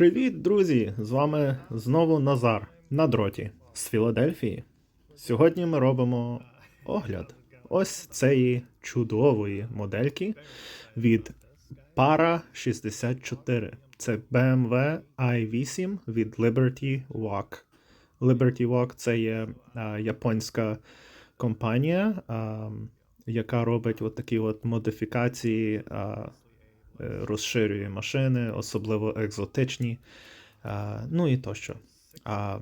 Привіт, друзі! З вами знову Назар на дроті з Філадельфії. Сьогодні ми робимо огляд ось цієї чудової модельки від Para 64. Це BMW i8 від Liberty Walk. Liberty Walk це є а, японська компанія, а, яка робить от такі от модифікації. А, розширює машини, особливо екзотичні, а, ну і тощо. А,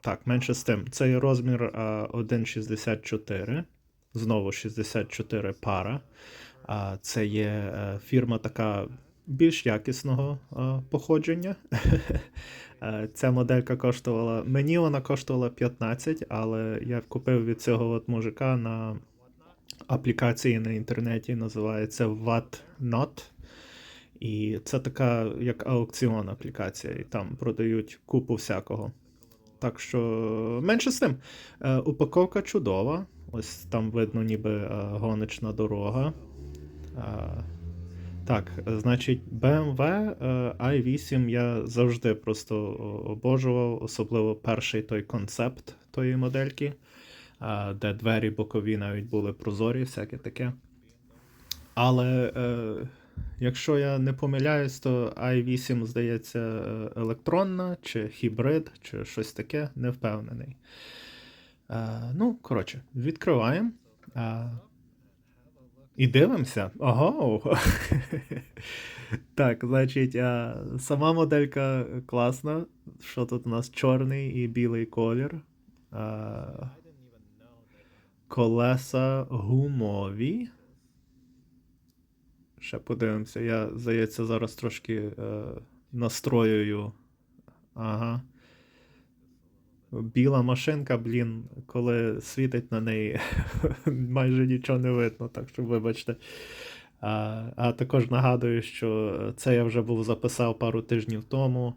так, менше з тим. Цей розмір а, 1,64. Знову 64 пара. А, це є е, фірма така більш якісного походження. Е, Ця моделька коштувала. Мені вона коштувала 15, але я купив від цього от мужика на аплікації на інтернеті, називається Whatnot. І це така як аукціон аплікація, і там продають купу всякого. Так що менше з тим. Е, упаковка чудова. Ось там видно, ніби е, гоночна дорога. Е, так, значить, BMW е, i8 я завжди просто обожував, особливо перший той концепт тої модельки, е, де двері бокові навіть були прозорі, всяке таке. Але е, якщо я не помиляюсь, то i8, здається, е, електронна, чи гібрид, чи щось таке, не впевнений. Е, ну, коротше, відкриваємо. Е, і дивимося. Ого. Так, значить, а, сама моделька класна. Що тут у нас чорний і білий колір. А, колеса гумові. Ще подивимося. Я, здається, зараз трошки е, настроюю. Ага. Біла машинка, блін, коли світить на неї, майже нічого не видно, так що вибачте. А, а також нагадую, що це я вже був записав пару тижнів тому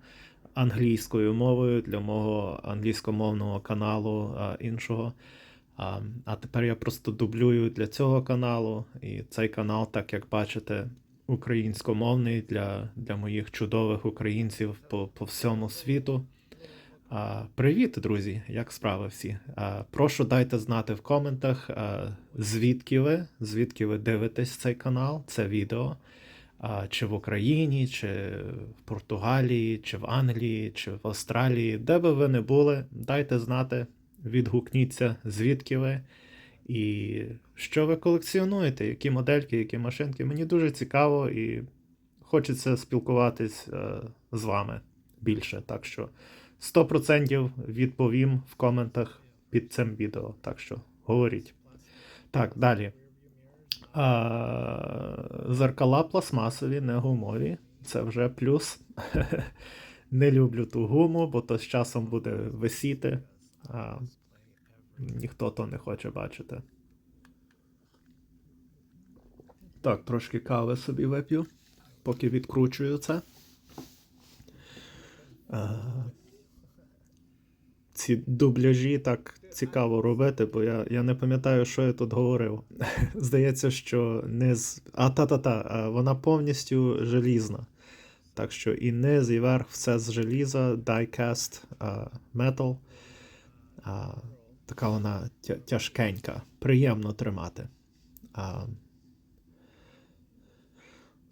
англійською мовою для мого англійськомовного каналу а, іншого. А, а тепер я просто дублюю для цього каналу, і цей канал, так як бачите, українськомовний для, для моїх чудових українців по, по всьому світу. А, привіт, друзі! Як справи всі? А, прошу дайте знати в коментах, а, звідки ви, звідки ви дивитесь цей канал, це відео. А, чи в Україні, чи в Португалії, чи в Англії, чи в Австралії, де би ви не були, дайте знати, відгукніться, звідки ви і що ви колекціонуєте, які модельки, які машинки. Мені дуже цікаво і хочеться спілкуватись е, з вами більше. Так що 100% відповім в коментах під цим відео. Так що говоріть. Так, далі. А, зеркала пластмасові, не гумові. Це вже плюс. Не люблю ту гуму, бо то з часом буде висіти. А, ніхто то не хоче бачити. Так, трошки кави собі вип'ю, поки відкручую це. Ці дубляжі так цікаво робити, бо я, я не пам'ятаю, що я тут говорив. Здається, що не з. А та-та-та, вона повністю желізна. Так що і низ, і верх, все з желіза, diecast а, metal. А, така вона тяжкенька, приємно тримати. А,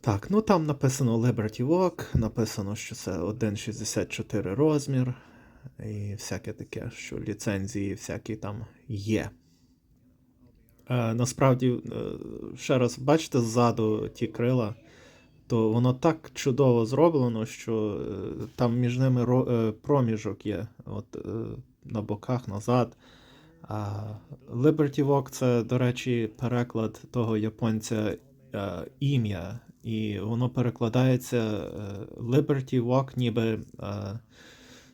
так, ну там написано Liberty Walk, написано, що це 1,64 розмір, і всяке таке, що ліцензії всякі там є. Е, насправді, ще раз, бачите ззаду ті крила, то воно так чудово зроблено, що е, там між ними е, проміжок є. От е, на боках назад. Liberty Walk це, до речі, переклад того японця ім'я, і воно перекладається е, Liberty Walk ніби е,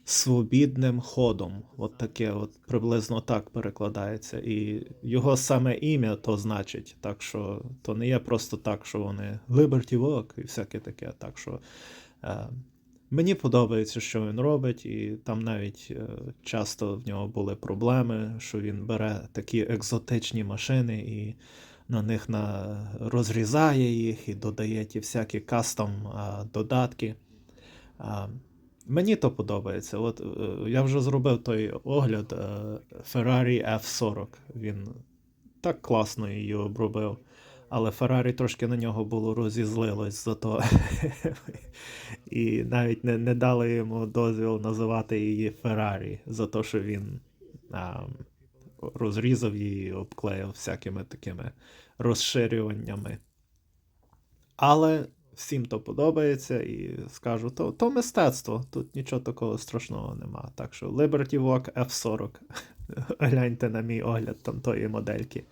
свобідним ходом. От таке, от приблизно так перекладається. І його саме ім'я то значить. Так що то не є просто так, що вони Liberty Walk і всяке таке. Так що е, Мені подобається, що він робить, і там навіть е, часто в нього були проблеми, що він бере такі екзотичні машини і на них на... розрізає їх і додає ті всякі кастом додатки. Мені то подобається. От е, я вже зробив той огляд е, Ferrari F40. Він так класно її обробив. Але Ferrari трошки на нього було розізлилось за то. І навіть не, не дали йому дозвіл називати її Ferrari за те, що він а, розрізав її обклеїв всякими такими розширюваннями. Але всім то подобається, і скажу, то, то мистецтво. Тут нічого такого страшного нема. Так що Liberty Walk F40. Гляньте на мій огляд там тої модельки.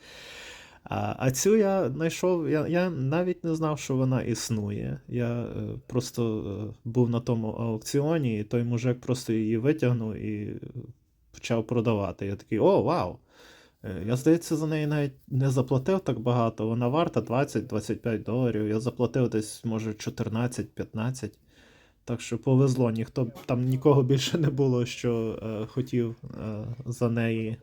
А, а цю я знайшов, я, я навіть не знав, що вона існує. Я е, просто е, був на тому аукціоні, і той мужик просто її витягнув і почав продавати. Я такий, о, вау! Е, Я, здається, за неї навіть не заплатив так багато. Вона варта 20-25 доларів. Я заплатив десь, може, 14-15. Так що повезло, ніхто там нікого більше не було, що е, хотів е, за неї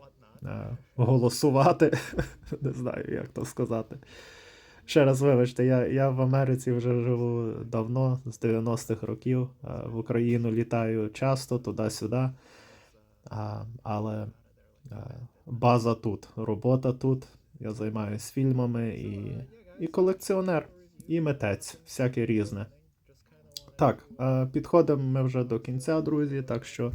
голосувати. не знаю, як то сказати. Ще раз вибачте, я, я в Америці вже живу давно, з 90-х років. Е, в Україну літаю часто, туди-сюди. Але е, база тут, робота тут. Я займаюся фільмами і, і колекціонер, і митець, всяке різне. Так, е, підходимо ми вже до кінця, друзі. Так що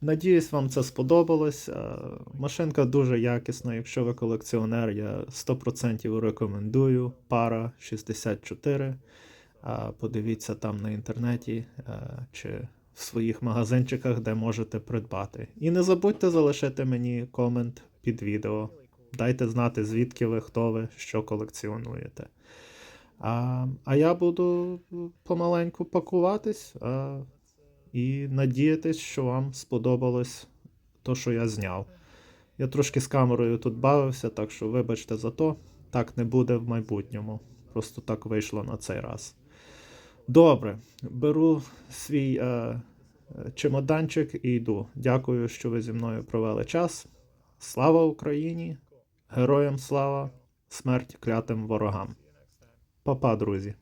надіюсь, вам це сподобалось. Е, Машинка дуже якісна. Якщо ви колекціонер, я 100% рекомендую. Пара 64. Подивіться там на інтернеті е, чи в своїх магазинчиках, де можете придбати. І не забудьте залишити мені комент під відео. Дайте знати, звідки ви, хто ви, що колекціонуєте. А, а я буду помаленьку пакуватись і надіятись, що вам сподобалось то, що я зняв. Я трошки з камерою тут бавився, так що вибачте за то. Так не буде в майбутньому. Просто так вийшло на цей раз. Добре, беру свій е, чемоданчик і йду. Дякую, що ви зі мною провели час. Слава Україні! Героям слава! Смерть клятим ворогам! Па-па, друзі!